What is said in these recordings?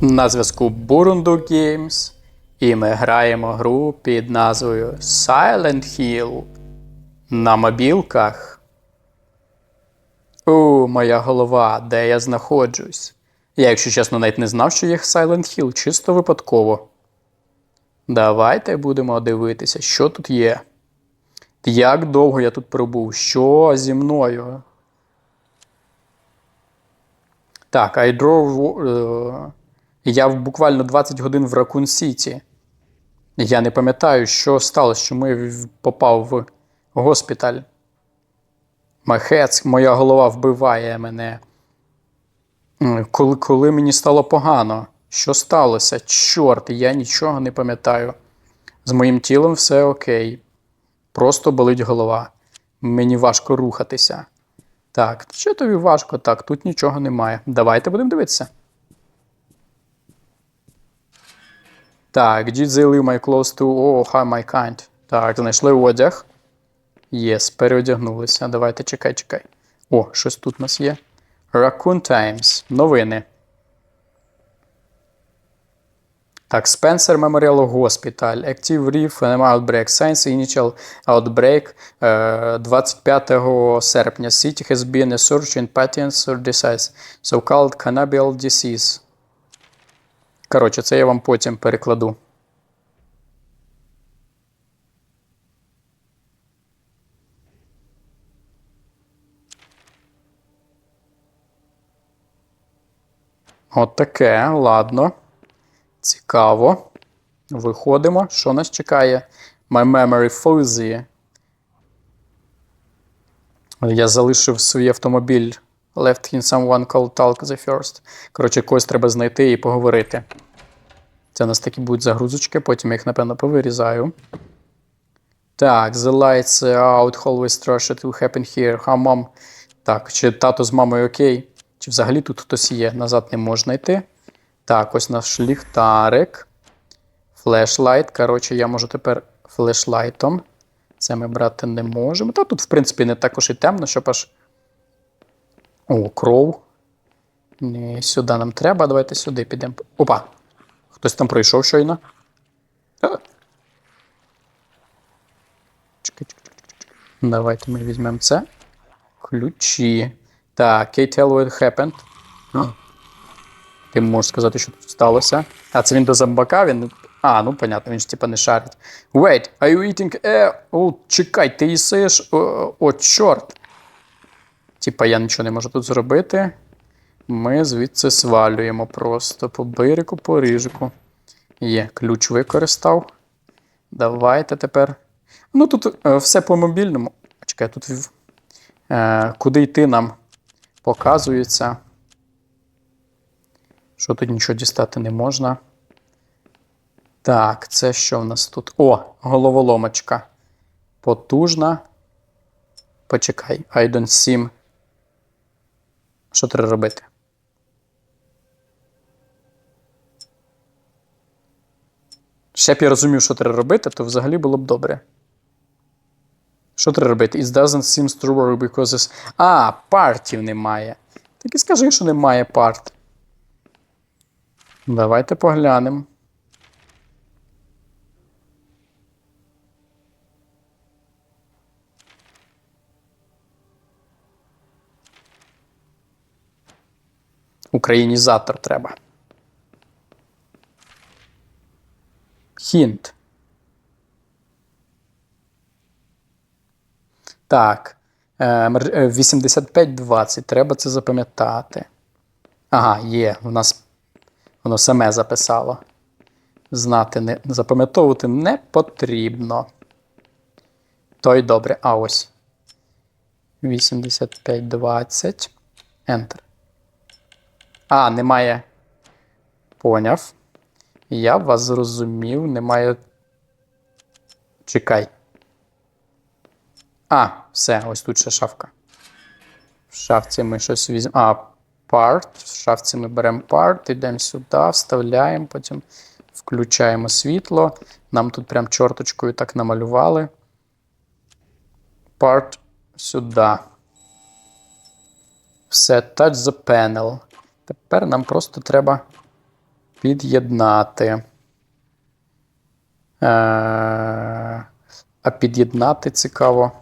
На зв'язку Burundu Games, і ми граємо гру під назвою Silent Hill на мобілках. У, моя голова, де я знаходжусь. Я, якщо чесно, навіть не знав, що є Silent Hill, чисто випадково. Давайте будемо дивитися, що тут є. Як довго я тут пробув? Що зі мною? Так, I drove. Я буквально 20 годин в Ракун Сіті. Я не пам'ятаю, що сталося, що ми попав в госпіталь. Махец, моя голова вбиває мене. Коли, коли мені стало погано, що сталося? Чорт, я нічого не пам'ятаю. З моїм тілом все окей. Просто болить голова. Мені важко рухатися. Так, що тобі важко? Так, тут нічого немає. Давайте будемо дивитися. Так, did they leave my clothes to oh, hi my kind. Так, знайшли одяг. Єс, переодягнулися. Давайте чекай, чекай. О, щось тут у нас є. Raccoon Times. Новини. Так, Spencer Memorial Hospital. Active Reef Outbreak. Science Initial Outbreak е, 25 серпня. City has been a surge in patients or disease. So-called cannibal disease. Коротше, це я вам потім перекладу. От таке, ладно. Цікаво. Виходимо. Що нас чекає? My memory fuzzy. Я залишив свій автомобіль. Left in someone called Talk the first. Коротше, когось треба знайти і поговорити. Це у нас такі будуть загрузочки, потім я їх, напевно, повирізаю. Так, the lights out, always trash it will happen here. How mom? Так, чи тато з мамою окей? Чи взагалі тут хтось є? Назад не можна йти. Так, ось наш ліхтарик. Флешлайт. Коротше, я можу тепер флешлайтом. Це ми брати не можемо. Та тут, в принципі, не також і темно, щоб аж. О, кров. Не сюди нам треба. Давайте сюди підемо. Опа! Хтось там пройшов щойно. Чекай, чекай, чекай. Давайте ми візьмемо це. Ключі. Так, Kate what happened. А. Ти можеш сказати, що тут сталося. А це він до зомбака, він. А, ну понятно, він ж типа не шарить. Wait, are you eating air? О, чекай, ти їсиш. О, о, чорт. Типа я нічого не можу тут зробити. Ми звідси свалюємо просто по бирику, по рижику. Є, ключ використав. Давайте тепер. Ну тут е, все по мобільному. Чекай, тут е, куди йти нам показується. Що тут нічого дістати не можна. Так, це що в нас тут? О, головоломочка. Потужна. Почекай, I don't see. Що треба робити? Ще б я розумів, що треба робити, то взагалі було б добре. Що треба робити? It doesn't seem to work because it's... А, партів немає. Так і скажи, що немає парт. Давайте поглянемо. Українізатор треба. Хінт. Так. Е, мер- е, 8520. Треба це запам'ятати. Ага, є. У нас воно саме записало. Знати не запам'ятовувати не потрібно. То й добре. А ось. 8520. Enter. А, немає. Поняв. Я вас зрозумів. Немає. Чекай. А, все, ось тут ще шафка. В шафці ми щось візьмемо. А, part. В шафці ми беремо part, йдемо сюди, вставляємо, потім включаємо світло. Нам тут прям чорточкою так намалювали. Part сюди. Все, touch the panel. Тепер нам просто треба Під'єднати. Е, а під'єднати цікаво.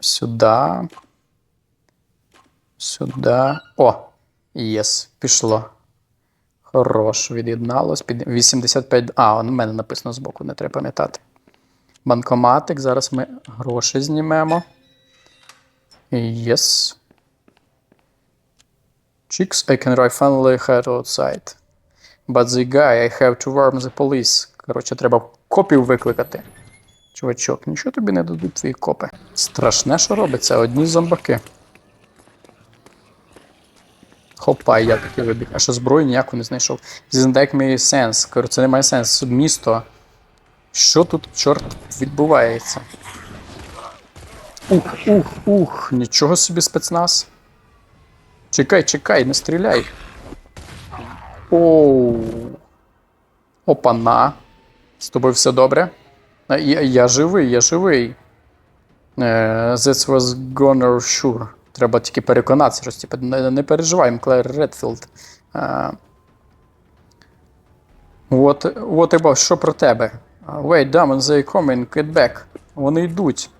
Сюди. Сюди. О! Єс, пішло. Хорош, від'єдналось. Під 85. А, у мене написано збоку, не треба пам'ятати. Банкоматик. Зараз ми гроші знімемо. Yes. Chicks, I can finally head outside. But the guy, I have to warn the police. Коротше, треба копів викликати. Чувачок, нічого тобі не дадуть твої копи. Страшне, що робиться, одні зомбаки. Хопа, я таки вибіг. А що зброї ніяку не знайшов. Make me sense. Коротше, це не має сенс. Місто. Що тут, чорт, відбувається? Ух, ух, ух, нічого собі спецназ. Чекай, чекай, не стріляй. Оу. Опана. З тобою все добре? Я, я живий, я живий. Е, This was gonna sure. Треба тільки переконатися, що типу, не, не переживай, Клер Редфілд. Е, What, what що про тебе? Uh, Wait, damn, they coming, get back. Вони йдуть.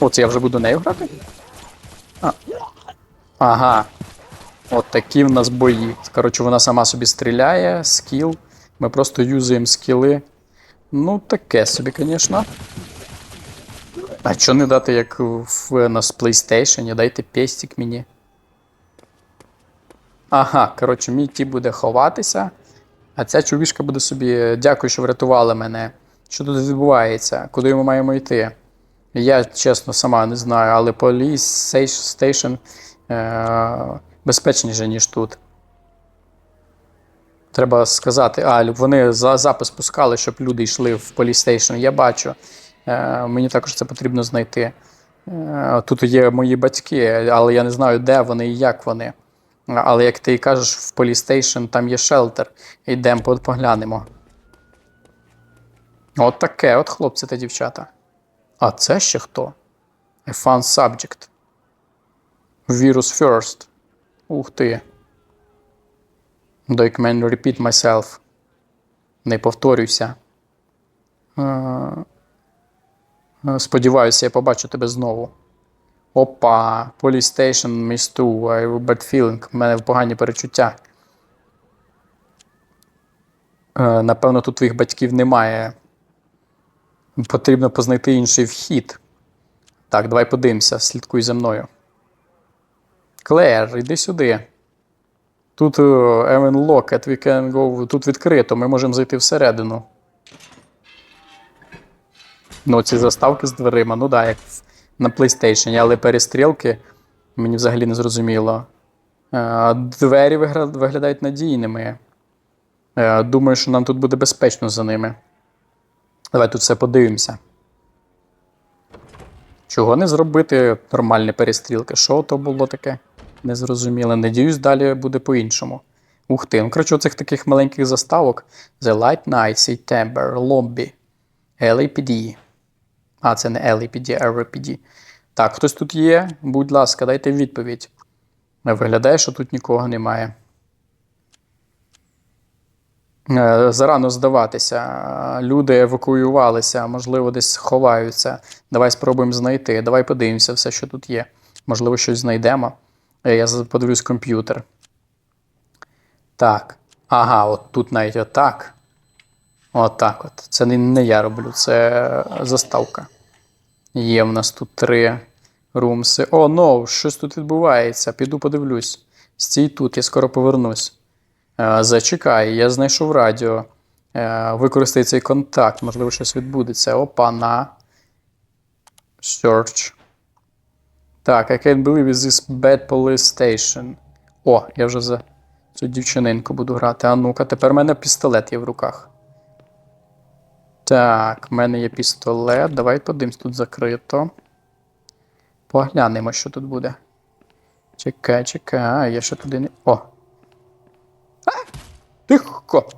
О, це я вже буду нею грати? А. Ага. От такі в нас бої. Коротше, вона сама собі стріляє, скіл. Ми просто юзаємо скіли. Ну, таке собі, звісно. А що не дати, як в нас PlayStation? Дайте пестик мені. Ага, коротше, мій ті буде ховатися. А ця чувішка буде собі. Дякую, що врятували мене. Що тут відбувається? Куди ми маємо йти? Я чесно сама не знаю, але Police Station безпечніше, ніж тут. Треба сказати, а вони за запис пускали, щоб люди йшли в Police Я бачу. Е- мені також це потрібно знайти. Е- тут є мої батьки, але я не знаю, де вони і як вони. Але як ти кажеш, в Police Station там є шелтер. Йдемо поглянемо. От таке, от хлопці та дівчата. А це ще хто? I found subject. Virus first. Ух ти. I repeat myself. Не повторюйся. Е, е, Сподіваюся, я побачу тебе знову. Опа, Police Station, Miss 2, I have a bad feeling. У мене погані перечуття. Е, Напевно, тут твоїх батьків немає. Потрібно познайти інший вхід. Так, давай подивимося, слідкуй за мною. Клер, йди сюди. Тут uh, Evan Locket, we can go. Тут відкрито, ми можемо зайти всередину. Ну, ці заставки з дверима, ну так, да, як на PlayStation, але перестрілки мені взагалі не зрозуміло. Е, Двері виглядають надійними. Е, Думаю, що нам тут буде безпечно за ними. Давай тут все подивимося. Чого не зробити нормальні перестрілки? Що то було таке? Незрозуміло. Надіюсь, далі буде по-іншому. Ух ти, ну коротше, оцих таких маленьких заставок: The Light Night, September, Lobby, LAPD. А, це не LAPD, а RAPD. Так, хтось тут є? Будь ласка, дайте відповідь. Виглядає, що тут нікого немає. Е, Зарано здаватися. Люди евакуювалися, можливо, десь ховаються. Давай спробуємо знайти. Давай подивимося все, що тут є. Можливо, щось знайдемо. Е, Я подивлюсь комп'ютер. Так. Ага, от тут навіть отак. Отак от. Це не, не я роблю, це заставка. Є в нас тут три румси. О, ну, щось тут відбувається. Піду подивлюсь. Стій тут, я скоро повернусь. Е, Зачекай, я знайшов радіо. Е, Використай цей контакт, можливо, щось відбудеться. Опа, на. Search. Так, I can't believe this bad police station. О, я вже за цю дівчининку буду грати. А ну-ка, тепер в мене пістолет є в руках. Так, в мене є пістолет. Давай подивимось, тут закрито. Поглянемо, що тут буде. Чекай, чекай, я ще туди не. О! А! Тихо!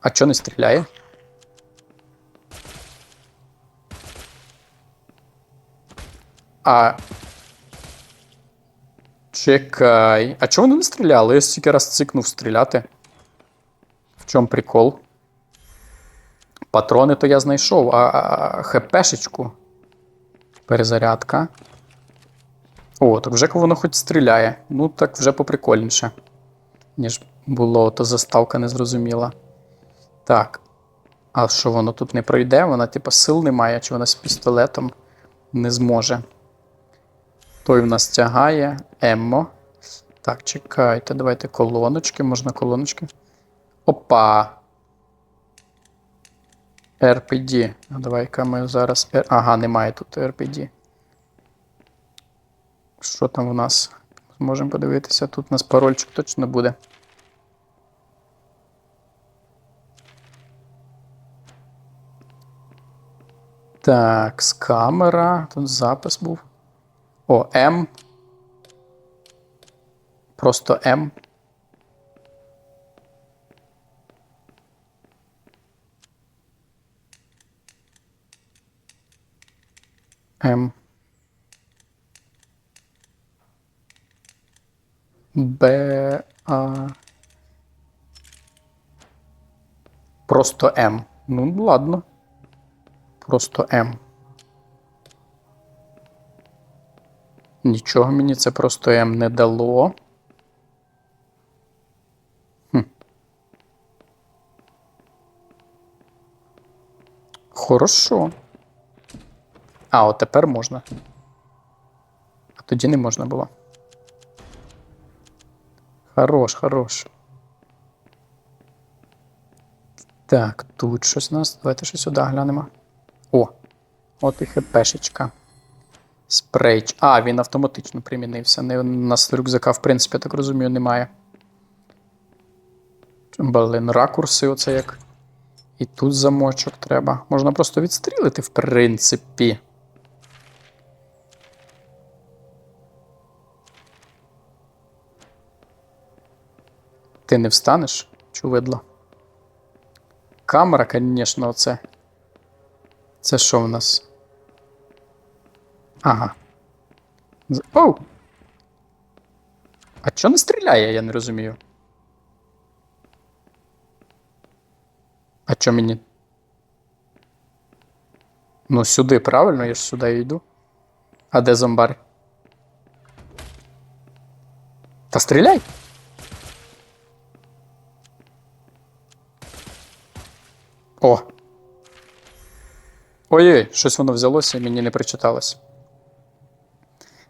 А чого не стріляє? А. Чекай. А чого вони не стріляли? Я стільки раз цикнув стріляти. В чому прикол? Патрони то я знайшов, а, ХПшечку. Перезарядка. О, так вже воно хоч стріляє. Ну, так вже поприкольніше. Ніж було, то заставка незрозуміла. Так. А що воно тут не пройде? Вона, типу, сил немає, чи вона з пістолетом не зможе. Той в нас тягає. Еммо. Так, чекайте, давайте колоночки. Можна колоночки. Опа. RPD. Давай-ка ми зараз. Ага, немає тут RPD. Що там у нас? Можемо подивитися. Тут у нас парольчик точно буде. Так, з камера. Тут запис був. О, М. Просто М. М. Б. А. Просто М. Ну, ладно. Просто М. Нічого мені це просто М не дало. Хм. Хорошо. А, от тепер можна. А тоді не можна було. Хорош, хорош. Так, тут щось у нас. Давайте ще сюди глянемо. О, от і хпшечка. Спрейч. А, він автоматично примінився. Не, у нас рюкзака, в принципі, я так розумію, немає. Блин, ракурси, оце як. І тут замочок треба. Можна просто відстрілити, в принципі. Ти не встанеш, чувидло? Камера, звісно, оце. Це що в нас? Ага. Оу! А чого не стріляє, я не розумію. А чо мені? Ну, сюди, правильно, я ж сюди йду. А де зомбар? Та стріляй! О! Ой-ой, щось воно взялося і мені не причиталось.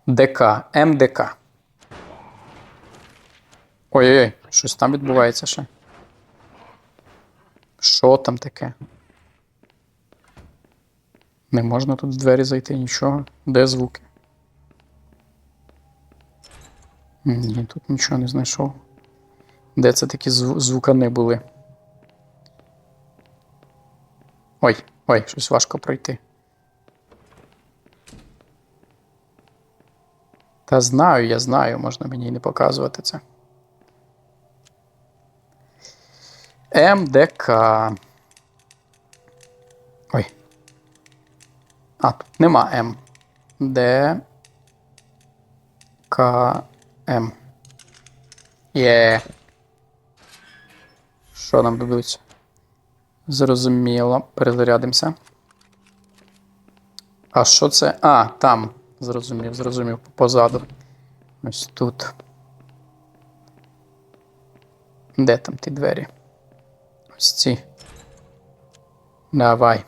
ДК, МДК. Ой-ой, щось там відбувається ще. Що там таке? Не можна тут в двері зайти нічого. Де звуки? Ні, тут нічого не знайшов. Де це такі зву- звукани були? Ой, ой, щось важко пройти. Та знаю, я знаю, можна мені і не показувати це. МДК. Ой. А, тут нема М. Д. К. М. Є. Що нам дадуть? Зрозуміло. Перезарядимося. А що це? А, там. Зрозумів, зрозумів. Позаду. Ось тут. Де там ті двері? Ось ці. Давай.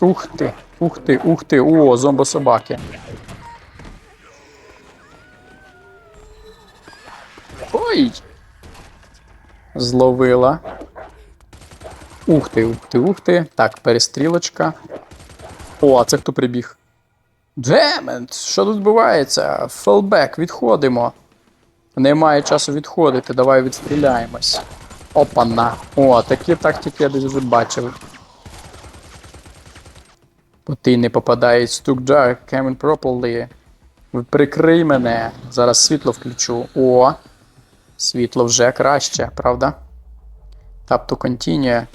Ух ти, ух ти, ух ти. О, зомбособаки. Ой! Зловила. Ух ти, ух ти, ух ти. Так, перестрілочка. О, а це хто прибіг? Демент, що тут відбувається? Фелбек, відходимо. Немає часу відходити, давай відстріляємось. Опана. О, такі тактики я десь вже бачив. Ти не попадає Stuck Dark, Cameron Properly. Прикрий мене. Зараз світло включу. О! Світло вже краще, правда? Tap to continue.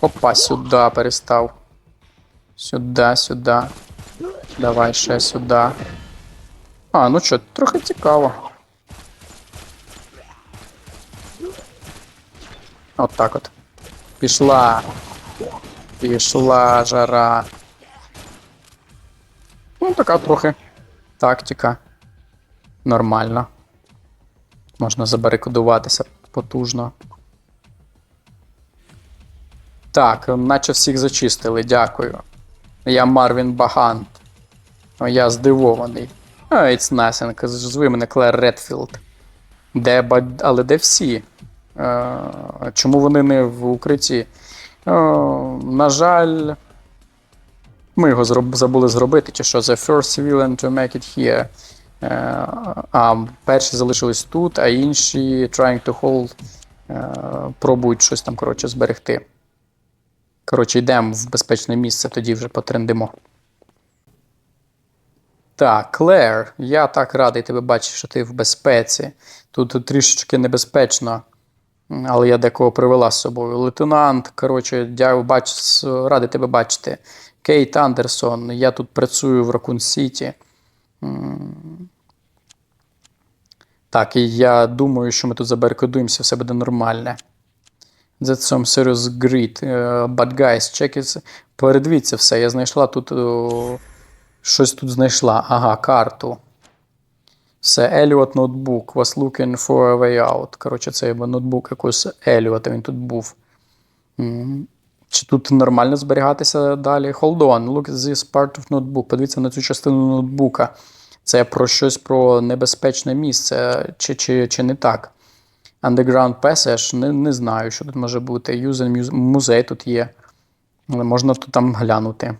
Опа, сюди перестав. Сюди, сюди. Давай ще сюди. А, ну що, трохи цікаво. От так от. Пішла. Пішла жара. Ну, така трохи тактика. Нормально. Можна забарикадуватися потужно. Так, наче всіх зачистили, дякую. Я Марвін Багант. Я здивований. А, it's nothing. Зви мене Клер Редфілд. Де, ба- але де всі? Е, чому вони не в укритті? Е, на жаль, ми його зроб, забули зробити, чи що? The first civilian to make it here. Е, а перші залишились тут, а інші trying to hold е, пробують щось там, коротше, зберегти. Коротше, йдемо в безпечне місце, тоді вже потрендимо. Так, Клер, я так радий тебе бачити, що ти в безпеці. Тут, трішечки небезпечно, але я декого привела з собою. Лейтенант, коротше, дякую, бач, радий тебе бачити. Кейт Андерсон, я тут працюю в Ракун Сіті. Так, і я думаю, що ми тут забарикадуємося, все буде нормальне. That's some serious greed. Uh, but guys, check it. Передивіться все. Я знайшла тут. о, щось тут знайшла. Ага, карту. Все, Еліот ноутбук. Was looking for a way out. Коротше, це ноутбук якогось Еліота, він тут був. Чи тут нормально зберігатися далі? Hold on, look at this part of notebook. Подивіться на цю частину ноутбука. Це про щось про небезпечне місце, чи, чи, чи не так. Underground Passage, не, не знаю, що тут може бути. User музей тут є. Але можна тут там глянути.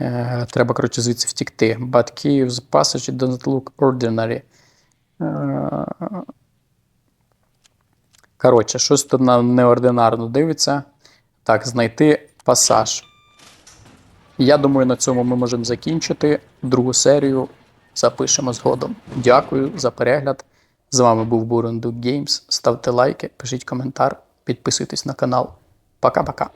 Е, треба, коротше, звідси втікти. But Kiev's passage doesn't look ordinary. Е, коротше, щось тут на неординарно дивиться. Так, знайти пасаж. Я думаю, на цьому ми можемо закінчити. Другу серію запишемо згодом. Дякую за перегляд. З вами був Бурундук Геймс. Ставте лайки, пишіть коментар, підписуйтесь на канал. Пока-пока.